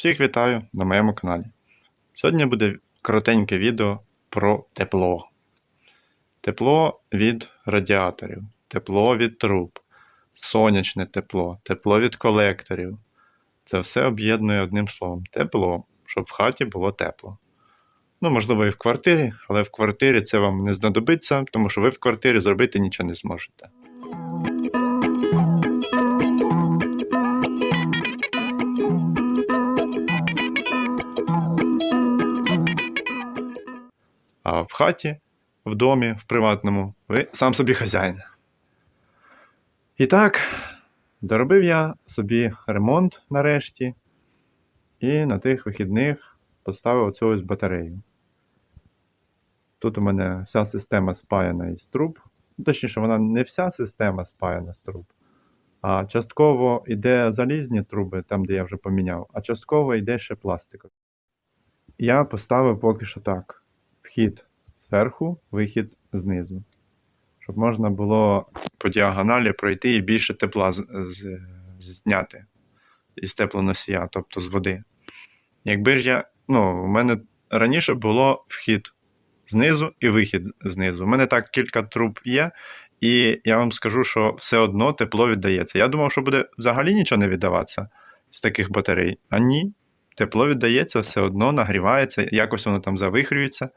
Всіх вітаю на моєму каналі. Сьогодні буде коротеньке відео про тепло. Тепло від радіаторів, тепло від труб, сонячне тепло, тепло від колекторів. Це все об'єднує одним словом тепло, щоб в хаті було тепло. Ну, можливо, і в квартирі, але в квартирі це вам не знадобиться, тому що ви в квартирі зробити нічого не зможете. В хаті, в домі, в приватному, ви сам собі хазяїн. І так, доробив я собі ремонт нарешті, і на тих вихідних поставив оцю ось батарею. Тут у мене вся система спаяна із труб. Точніше, вона не вся система спаяна з труб, а частково йде залізні труби, там, де я вже поміняв, а частково йде ще пластикові. Я поставив поки що так: вхід зверху, вихід знизу. Щоб можна було по діагоналі пройти і більше тепла зняти із теплоносія, тобто з води. Якби ж я. Ну, у мене раніше було вхід знизу і вихід знизу. У мене так кілька труб є, і я вам скажу, що все одно тепло віддається. Я думав, що буде взагалі нічого не віддаватися з таких батарей. А ні, тепло віддається, все одно нагрівається, якось воно там завихрюється,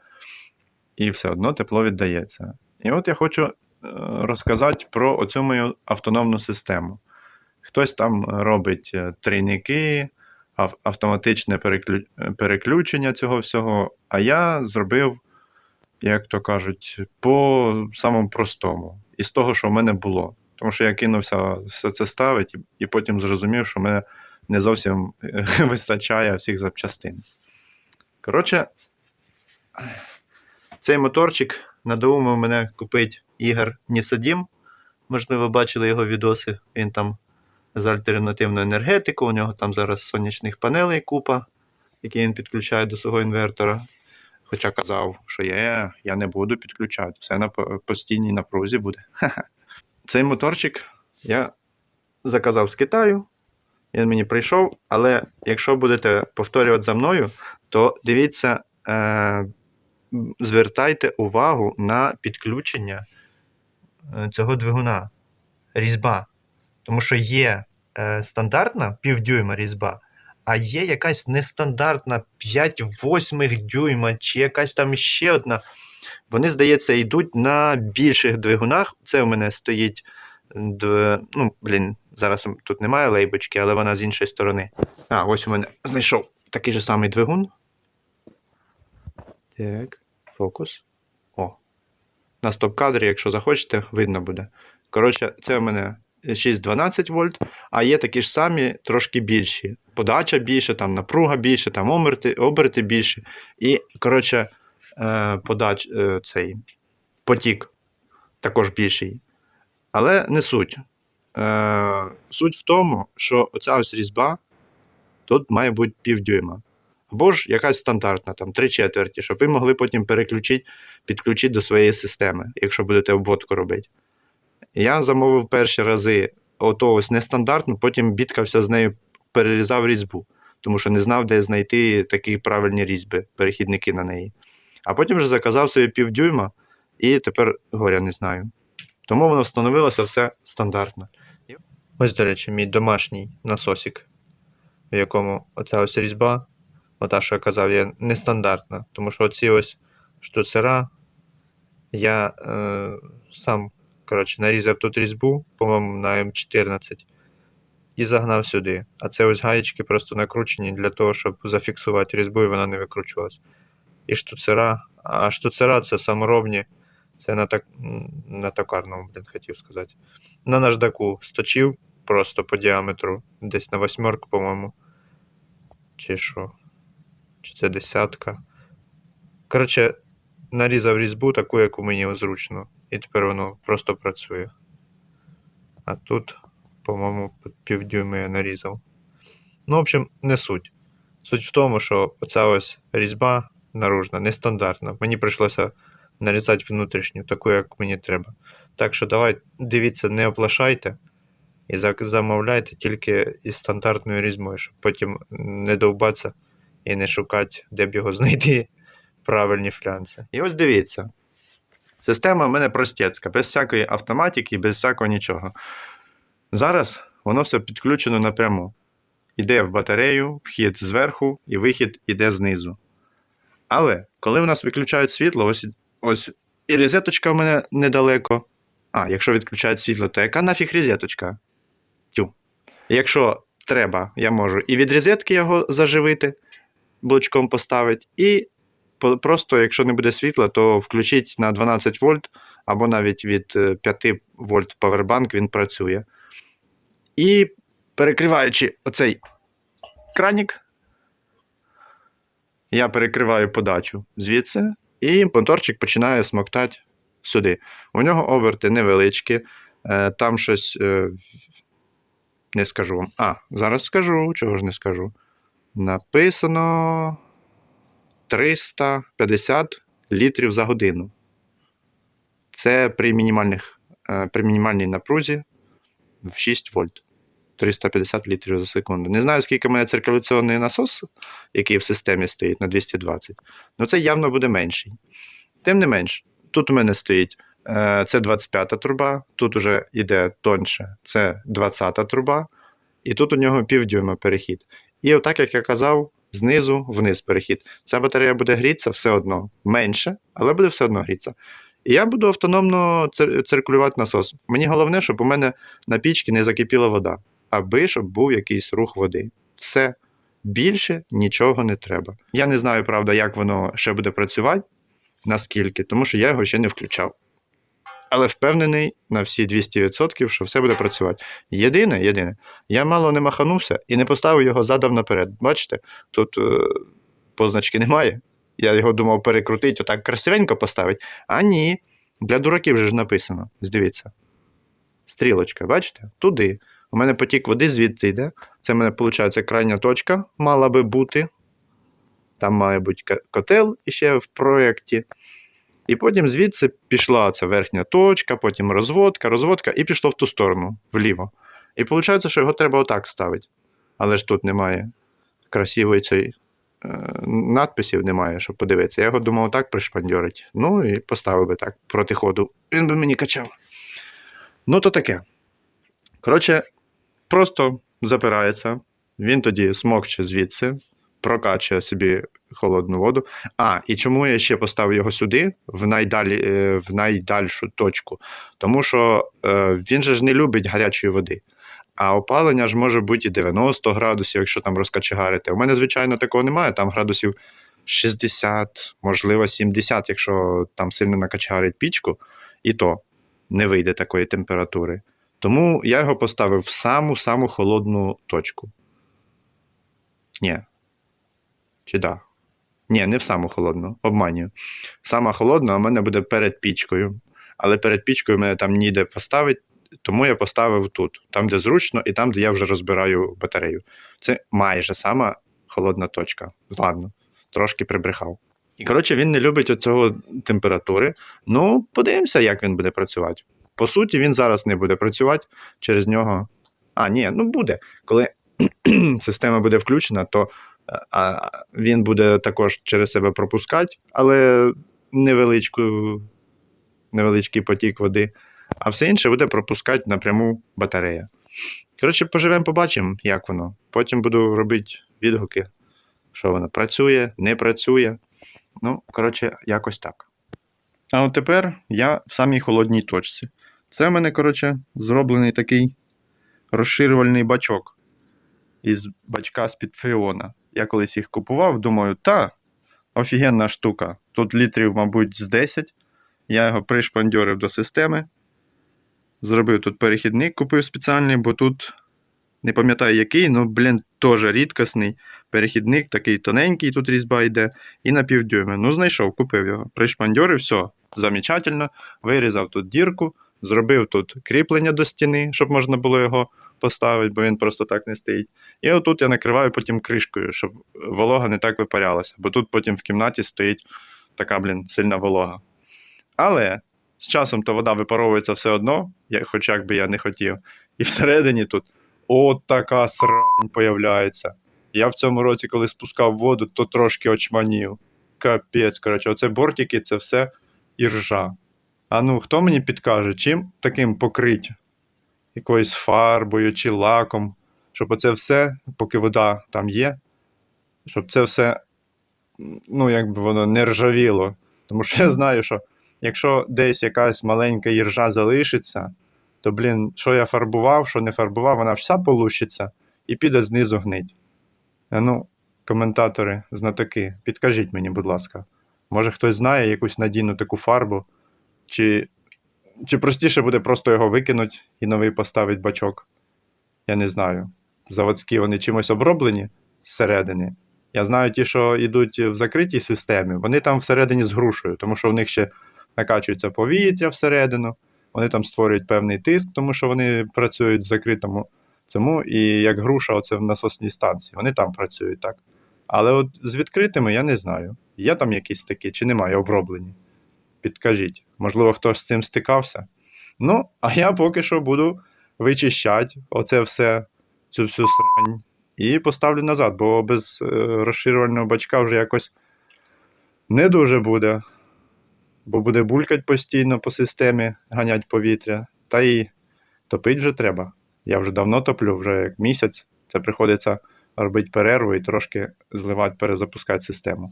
і все одно тепло віддається. І от я хочу е, розказати про оцю мою автономну систему. Хтось там робить е, трійники, автоматичне переключення цього всього, а я зробив, як то кажуть, по самому простому, із того, що в мене було. Тому що я кинувся все це ставити, і- потім зрозумів, що мене не зовсім е, вистачає всіх запчастин. Коротше, цей моторчик надоумив мене купити Ігор Нісадім. Можливо, бачили його відоси. Він там з альтернативною енергетикою. У нього там зараз сонячних панелей купа, які він підключає до свого інвертора. Хоча казав, що я, я не буду підключати, все на постійній напрузі буде. Цей моторчик я заказав з Китаю. Він мені прийшов, але якщо будете повторювати за мною, то дивіться, е, звертайте увагу на підключення е, цього двигуна, різьба. Тому що є е, стандартна півдюйма різьба, а є якась нестандартна 5 восьмих дюйма, чи якась там ще одна. Вони, здається, йдуть на більших двигунах. Це у мене стоїть. Ну, блін, зараз тут немає лейбочки, але вона з іншої сторони. А, ось у мене знайшов такий же самий двигун. Так, фокус. О. На стоп-кадрі, якщо захочете, видно буде. Коротше, це у мене 6-12 вольт, а є такі ж самі, трошки більші. Подача більше, там напруга більше, там оберти, оберти більше. І, коротше, е, подач, е, цей потік також більший. Але не суть. Е, суть в тому, що оця ось різьба тут має бути півдюйма. Або ж якась стандартна, там, три четверті, щоб ви могли потім переключити, підключити до своєї системи, якщо будете обводку робити. Я замовив перші рази ото ось нестандартну, потім бідкався з нею, перерізав різьбу, тому що не знав, де знайти такі правильні різьби, перехідники на неї. А потім вже заказав собі півдюйма, і тепер горя не знаю. Тому воно встановилося все стандартно. Ось, до речі, мій домашній насосик, в якому оця ось різьба, ота, що я казав, є нестандартна. Тому що оці ось штуцера я е, сам коротше, нарізав тут різьбу, по-моєму, на М14 і загнав сюди. А це ось гаєчки просто накручені для того, щоб зафіксувати різьбу і вона не викручувалась. І штуцера. А штуцера це саморобні. Це на, так, на токарному, блін, хотів сказати. На наждаку сточив просто по діаметру, десь на восьмерку, по-моєму. Чи що? Чи це десятка. Коротше, нарізав різьбу таку, яку мені зручно. І тепер воно просто працює. А тут, по-моєму, півдюйма я нарізав. Ну, в общем, не суть. Суть в тому, що оця ось різьба наружна, нестандартна. Мені прийшлося нарізати внутрішню, таку, як мені треба. Так що давай, дивіться, не оплашайте. І замовляйте тільки із стандартною різьмою, щоб потім не довбатися і не шукати, де б його знайти правильні флянці. І ось дивіться. Система в мене простецька, без всякої автоматики, без всякого нічого. Зараз воно все підключено напряму. Іде в батарею, вхід зверху і вихід іде знизу. Але коли в нас виключають світло, ось, ось і розеточка в мене недалеко. А, якщо відключають світло, то яка нафіг розеточка? Тю. Якщо треба, я можу і від розетки його заживити, блочком поставити, і просто, якщо не буде світла, то включіть на 12 вольт або навіть від е, 5 вольт павербанк він працює. І перекриваючи оцей кранік, я перекриваю подачу звідси, і моторчик починає смоктати сюди. У нього оберти невеличкі, е, там щось е, не скажу вам. А, зараз скажу, чого ж не скажу. Написано 350 літрів за годину. Це при, мінімальних, е, при мінімальній напрузі в 6 вольт. 350 літрів за секунду. Не знаю, скільки мене циркуляційний насос, який в системі стоїть на 220, але це явно буде менший. Тим не менш, тут у мене стоїть е, це 25-та труба, тут уже йде тоньше, це 20-та труба, і тут у нього півдюйма перехід. І отак, як я казав, знизу вниз перехід. Ця батарея буде грітися все одно менше, але буде все одно грітися. І я буду автономно цир- циркулювати насос. Мені головне, щоб у мене на пічці не закипіла вода, аби щоб був якийсь рух води. Все. Більше нічого не треба. Я не знаю, правда, як воно ще буде працювати, наскільки, тому що я його ще не включав. Але впевнений на всі 200%, що все буде працювати. Єдине, єдине, я мало не маханувся і не поставив його задом наперед. Бачите, тут е, позначки немає. Я його думав перекрутити, отак красивенько поставити. А ні, для дураків вже ж написано. Дивіться. Стрілочка, бачите? Туди. У мене потік води звідти йде. Це в мене, виходить, крайня точка мала би бути. Там має бути котел іще в проєкті. І потім звідси пішла ця верхня точка, потім розводка, розводка, і пішло в ту сторону, вліво. І виходить, що його треба отак ставити. Але ж тут немає красивої цієї е, надписів, немає, щоб подивитися. Я його думав так пришпандьорити. Ну і поставив би так проти ходу. Він би мені качав. Ну, то таке. Коротше, просто запирається. Він тоді смокче звідси, прокачує собі холодну воду. А, і чому я ще поставив його сюди, в, найдалі, е, в найдальшу точку? Тому що е, він же ж не любить гарячої води. А опалення ж може бути і 90 градусів, якщо там розкачегарити. У мене, звичайно, такого немає, там градусів 60, можливо, 70, якщо там сильно накачегарить пічку, і то не вийде такої температури. Тому я його поставив в саму-саму холодну точку. Ні. Чи да? Ні, не в саму холодну, обманюю. Сама холодна у мене буде перед пічкою. Але перед пічкою мене там ніде поставити, тому я поставив тут, там, де зручно, і там, де я вже розбираю батарею. Це майже сама холодна точка. Ладно, трошки прибрехав. І коротше, він не любить оцього температури. Ну, подивимося, як він буде працювати. По суті, він зараз не буде працювати через нього. А, ні, ну буде. Коли система буде включена, то а, він буде також через себе пропускати, але невеличку, невеличкий потік води. А все інше буде пропускати напряму батарея. Коротше, поживемо, побачимо, як воно. Потім буду робити відгуки, що воно працює, не працює. Ну, коротше, якось так. А от тепер я в самій холодній точці. Це в мене, коротше, зроблений такий розширювальний бачок із бачка з-під фреона. Я колись їх купував, думаю, та, офігенна штука. Тут літрів, мабуть, з 10. Я його пришпандьорив до системи. Зробив тут перехідник, купив спеціальний, бо тут не пам'ятаю який, ну, блін, теж рідкісний. Перехідник такий тоненький, тут різьба йде, і на півдюйми. Ну, знайшов, купив його. Пришпандьорив, все, замечательно. Вирізав тут дірку, зробив тут кріплення до стіни, щоб можна було його поставити, бо він просто так не стоїть. І отут я накриваю потім кришкою, щоб волога не так випарялася, бо тут потім в кімнаті стоїть така, блін, сильна волога. Але З часом то вода випаровується все одно, хоч як би я не хотів. І всередині тут от така срань появляється. Я в цьому році, коли спускав воду, то трошки очманів. Капець, коротше, оце бортики, це все іржа. А ну, хто мені підкаже, чим таким покрить? Якоюсь фарбою чи лаком, щоб оце все, поки вода там є, щоб це все, ну, якби воно не ржавіло. Тому що я знаю, що якщо десь якась маленька іржа залишиться, то, блін, що я фарбував, що не фарбував, вона вся полущиться і піде знизу гнить. Ну, коментатори, знатоки, підкажіть мені, будь ласка, може хтось знає якусь надійну таку фарбу, чи, чи простіше буде просто його викинути і новий поставити бачок? Я не знаю. Заводські вони чимось оброблені зсередини. Я знаю ті, що йдуть в закритій системі, вони там всередині з грушею, тому що в них ще накачується повітря всередину, вони там створюють певний тиск, тому що вони працюють в закритому цьому, і як груша, оце в насосній станції, вони там працюють так. Але от з відкритими я не знаю. Є там якісь такі, чи немає оброблені? Підкажіть, можливо, хтось з цим стикався. Ну, а я поки що буду вичищати оце все, цю всю срань, і поставлю назад, бо без е, розширювального бачка вже якось не дуже буде. Бо буде булькать постійно по системі, ганять повітря. Та і топить вже треба. Я вже давно топлю, вже як місяць. Це приходиться робити перерву і трошки зливати, перезапускати систему.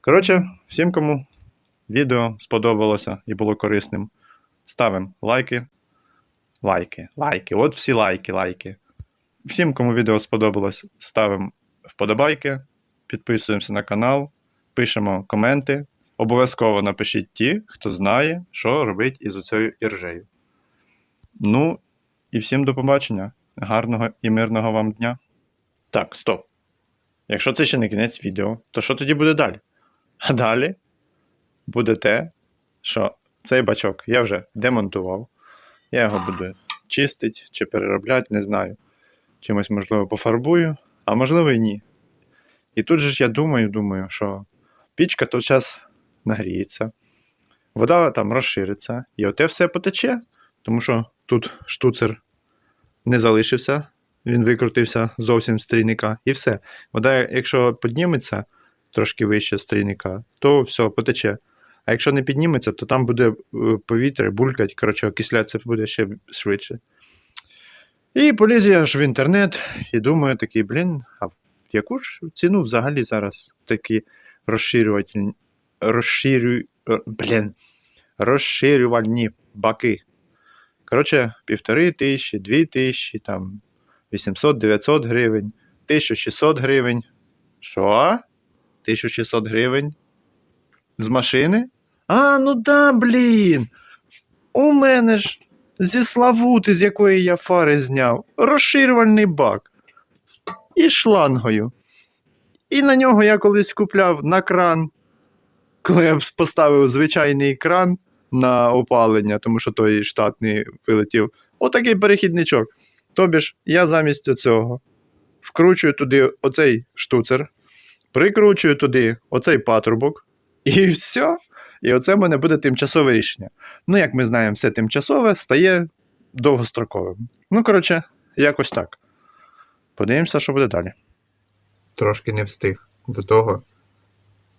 Коротше, всім, кому відео сподобалося і було корисним, ставимо лайки. Лайки, лайки. От всі лайки, лайки. Всім, кому відео сподобалось, ставимо вподобайки, підписуємося на канал, пишемо коменти. Обов'язково напишіть ті, хто знає, що робить із оцею іржею. Ну, і всім до побачення. Гарного і мирного вам дня. Так, стоп. Якщо це ще не кінець відео, то що тоді буде далі? А далі буде те, що цей бачок я вже демонтував. Я його буду чистити чи переробляти, не знаю. Чимось, можливо, пофарбую, а можливо і ні. І тут же ж я думаю, думаю, що пічка тут зараз нагріється, вода там розшириться, і оте все потече, тому що тут штуцер не залишився, він викрутився зовсім з трійника, і все. Вода, якщо підніметься трошки вище з то все, потече. А якщо не підніметься, то там буде е, повітря, булькать, коротше, окислятися буде ще швидше. І поліз я ж в інтернет і думаю такий, блін, а в яку ж ціну взагалі зараз такі розширювальні, розширю, е, блін, розширювальні баки? Коротше, півтори тисячі, дві тисячі, там 800-900 гривень, 1600 гривень. Що? 1600 гривень? З машини? А, ну да, блін. У мене ж зі Славути, з якої я фари зняв, розширювальний бак. І шлангою. І на нього я колись купляв на кран, коли я поставив звичайний кран на опалення, тому що той штатний вилетів. Отакий перехідничок. Тобі ж я замість цього вкручую туди оцей штуцер, прикручую туди оцей патрубок, і все. І оце в мене буде тимчасове рішення. Ну, як ми знаємо, все тимчасове стає довгостроковим. Ну, коротше, якось так. Подивимося, що буде далі. Трошки не встиг до того,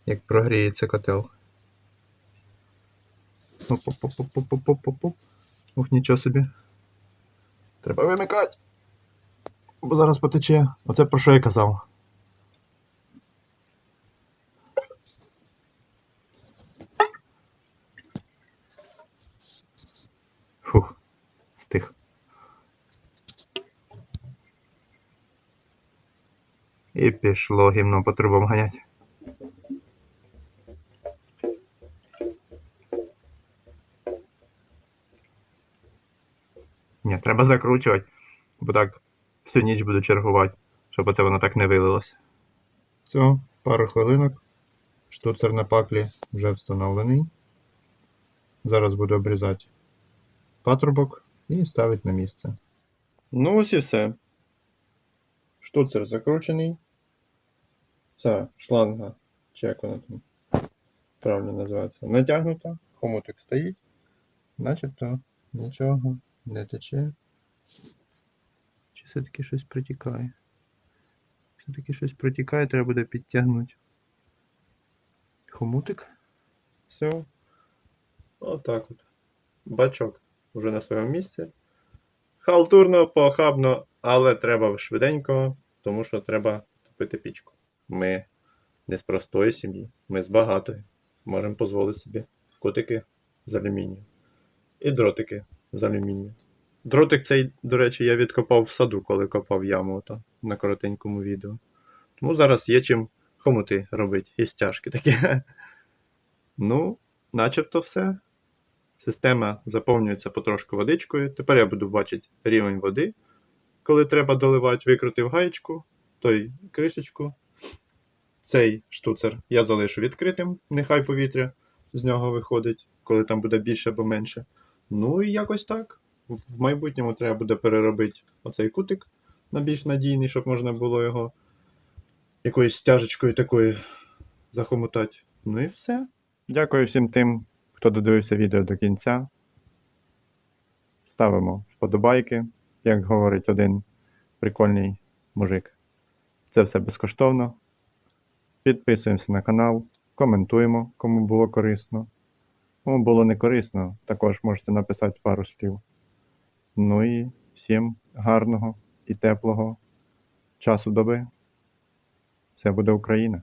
як прогріється котел. Оп-оп-оп-оп-оп-оп-оп. Ух, нічого собі. Треба вимикати. Бо зараз потече. Оце про що я казав. І пішло гімно по трубам ганять. Ні, треба закручувати, бо так всю ніч буду чергувати, щоб оце воно так не вилилось. Все, пару хвилинок. Штуцер на паклі вже встановлений. Зараз буду обрізати патрубок і ставити на місце. Ну, ось і все. Штуцер закручений. Ця шланга, чи як вона там правильно називається, натягнута, хомутик стоїть. начебто нічого не тече. Чи все-таки щось протікає? Все-таки щось протікає, треба буде підтягнути. Хомутик. Все. Отак от. Бачок вже на своєму місці. Халтурно, похабно, але треба швиденько, тому що треба топити пічку. Ми не з простої сім'ї, ми з багатої. Можемо дозволити собі котики з алюмінію. І дротики з алюмінію. Дротик цей, до речі, я відкопав в саду, коли копав яму ото, на коротенькому відео. Тому зараз є чим хомути робити, і стяжки такі. Ну, начебто все. Система заповнюється потрошку водичкою. Тепер я буду бачити рівень води. Коли треба доливати, викрутив гаєчку, той кришечку. Цей штуцер я залишу відкритим, нехай повітря з нього виходить, коли там буде більше або менше. Ну і якось так. В майбутньому треба буде переробити оцей кутик на більш надійний, щоб можна було його якоюсь стяжечкою такою захомутати. Ну і все. Дякую всім тим, хто додивився відео до кінця. Ставимо вподобайки, як говорить один прикольний мужик. Це все безкоштовно. Підписуємося на канал, коментуємо, кому було корисно. Кому було не корисно, також можете написати пару слів. Ну і всім гарного і теплого часу доби. Все буде Україна!